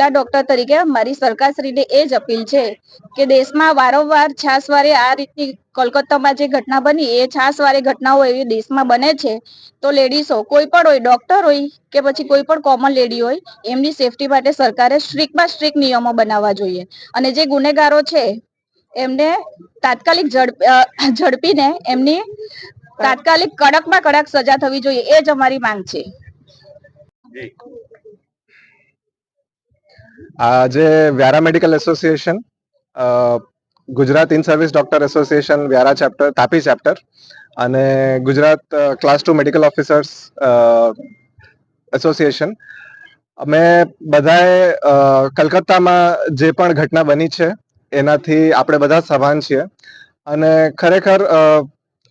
મહિલા ડોક્ટર તરીકે મારી સરકારશ્રીને એ જ અપીલ છે કે દેશમાં વારંવાર છાસવારે આ રીતની કોલકાતામાં જે ઘટના બની, એ છાસવારે ઘટનાઓ એવી દેશમાં બને છે. તો લેડીઝો કોઈ પણ હોય, ડોક્ટર હોય કે પછી કોઈ પણ કોમન લેડી હોય, એમની સેફટી માટે સરકારે સ્ટ્રિક્ટમાં સ્ટ્રિક્ટ નિયમો બનાવવા જોઈએ. અને જે ગુનેગારો છે, એમને તાત્કાલિક ઝડપીને એમની તાત્કાલિક કડકમાં કડક સજા થવી જોઈએ, એ જ અમારી માંગ છે. આજે Vyara medical association Gujarat in service doctor association Vyara chapter, Tapi chapter, અને Gujarat class two medical officers association. અમે બધાએ કલકત્તામાં જે પણ ઘટના બની છે, એનાથી આપણે બધા સભાન છીએ. અને ખરેખર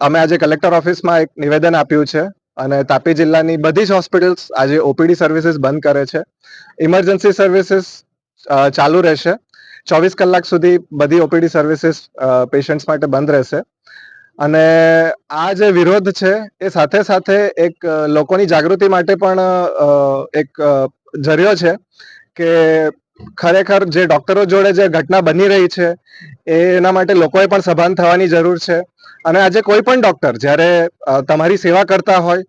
અમે આજે કલેક્ટર ઓફિસમાં એક નિવેદન આપ્યું છે અને તાપી જિલ્લાની બધી જ હોસ્પિટલ્સ આજે ઓપીડી સર્વિસીસ બંધ કરે છે. ઇમરજન્સી સર્વિસીસ ચાલુ રહેશે. ચોવીસ કલાક સુધી બધી ઓપીડી સર્વિસીસ પેશન્ટ્સ માટે બંધ રહેશે. અને આ જે વિરોધ છે, એ સાથે સાથે એક લોકોની જાગૃતિ માટે પણ એક જરિયો છે કે ખરેખર જે ડોક્ટરો જોડે જે ઘટના બની રહી છે એના માટે લોકોએ પણ સભાન થવાની જરૂર છે. અને આજે કોઈ પણ ડોક્ટર જ્યારે તમારી સેવા કરતા હોય,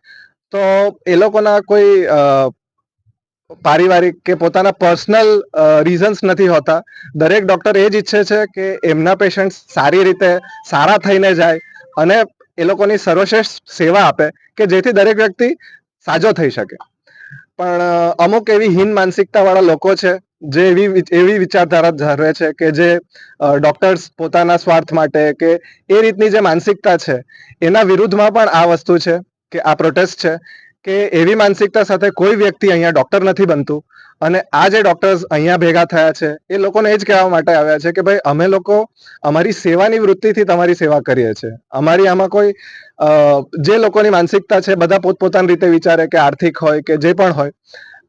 તો એ લોકોના કોઈ પારિવારિક કે પોતાના પર્સનલ રીઝન્સ નથી હોતા. દરેક ડોક્ટર એ જ ઈચ્છે છે કે એમના પેશન્ટ સારી રીતે સારા થઈને જાય અને એ લોકોની સર્વશ્રેષ્ઠ સેવા આપે, કે જેથી દરેક વ્યક્તિ સાજો થઈ શકે. પણ અમુક એવી હીન માનસિકતા વાળા લોકો છે જે એવી એવી વિચારધારા ધરાવે છે કે જે ડોક્ટર્સ પોતાના સ્વાર્થ માટે કે એ રીતની જે માનસિકતા છે, એના વિરુદ્ધમાં પણ આ વસ્તુ છે કે આ પ્રોટેસ્ટ છે કે એવી માનસિકતા સાથે કોઈ વ્યક્તિ અહીંયા ડોક્ટર નથી બનતું. અને આ જે ડોક્ટર્સ અહીંયા ભેગા થયા છે, એ લોકોને એ જ કહેવા માટે આવ્યા છે કે ભાઈ અમે લોકો અમારી સેવાની વૃત્તિથી તમારી સેવા કરીએ છીએ. અમારી આમાં કોઈ જે લોકોની માનસિકતા છે, બધા પોતપોતાની રીતે વિચારે કે આર્થિક હોય કે જે પણ હોય.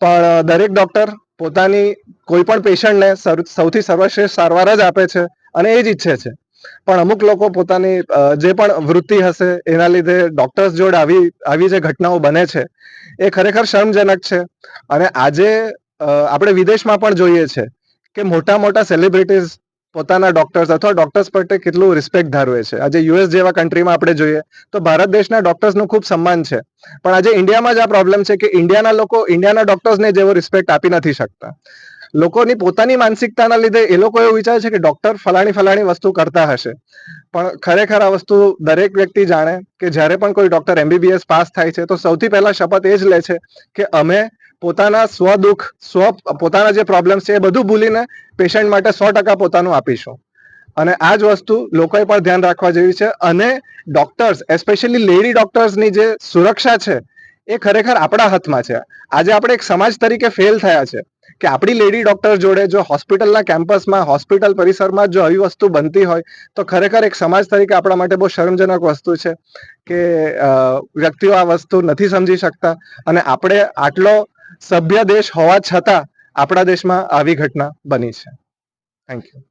પણ દરેક ડોક્ટર પોતાની કોઈ પણ પેશન્ટને સૌથી સર્વશ્રેષ્ઠ સારવાર જ આપે છે અને એ જ ઈચ્છે છે. પણ અમુક લોકો પોતાની જે પણ વૃત્તિ હશે એના લીધે ડોક્ટર્સ જોડે આવી આવી જે ઘટનાઓ બને છે, એ ખરેખર શરમજનક છે. અને આજે આપણે વિદેશમાં પણ જોઈએ છે કે મોટા મોટા સેલિબ્રિટીઝ પોતાના ડોક્ટર્સ અથવા ડોક્ટર્સ પ્રત્યે કેટલું રિસ્પેક્ટ ધારવે છે? આજે યુએસ જેવા કન્ટ્રીમાં આપણે જોઈએ તો ભારત દેશના ડોક્ટર્સનું ખૂબ સન્માન છે. પણ આજે ઇન્ડિયામાં જ આ પ્રોબ્લેમ છે કે ઇન્ડિયાના લોકો, ઇન્ડિયાના ડોક્ટર્સને જેવો રિસ્પેક્ટ આપી નથી શકતા. લોકોની પોતાની માનસિકતાના લીધે એ લોકો એવું વિચારે છે કે ડોક્ટર ફલાણી ફલાણી વસ્તુ કરતા હશે. પણ ખરેખર આ વસ્તુ દરેક વ્યક્તિ જાણે કે જ્યારે પણ કોઈ ડોક્ટર એમબીબીએસ પાસ થાય છે તો સૌથી પહેલા શપથ એ જ લે છે કે અમે પોતાના સ્વ દુઃખ સ્વ, પોતાના જે પ્રોબ્લેમ્સ છે એ બધું ભૂલીને પેશન્ટ માટે સો ટકા પોતાનું આપીશું. અને આ જ વસ્તુ લોકોએ પણ ધ્યાન રાખવા જેવી છે અને ડોક્ટર્સ એસ્પેશિયલી લેડી ડોક્ટર્સની જે સુરક્ષા છે એ ખરેખર આપણા હાથમાં છે. આજે આપણે એક સમાજ તરીકે ફેલ થયા છે કે આપણી લેડી ડોક્ટર જોડે જો હોસ્પિટલના કેમ્પસમાં હોસ્પિટલ પરિસરમાં જો આવી વસ્તુ બનતી હોય તો ખરેખર એક સમાજ તરીકે આપણા માટે બહુ શરમજનક વસ્તુ છે કે વ્યક્તિઓ આ વસ્તુ નથી સમજી શકતા અને આપણે આટલો સભ્ય દેશ હોવા છતાં આપણા દેશમાં આવી ઘટના બની છે. Thank you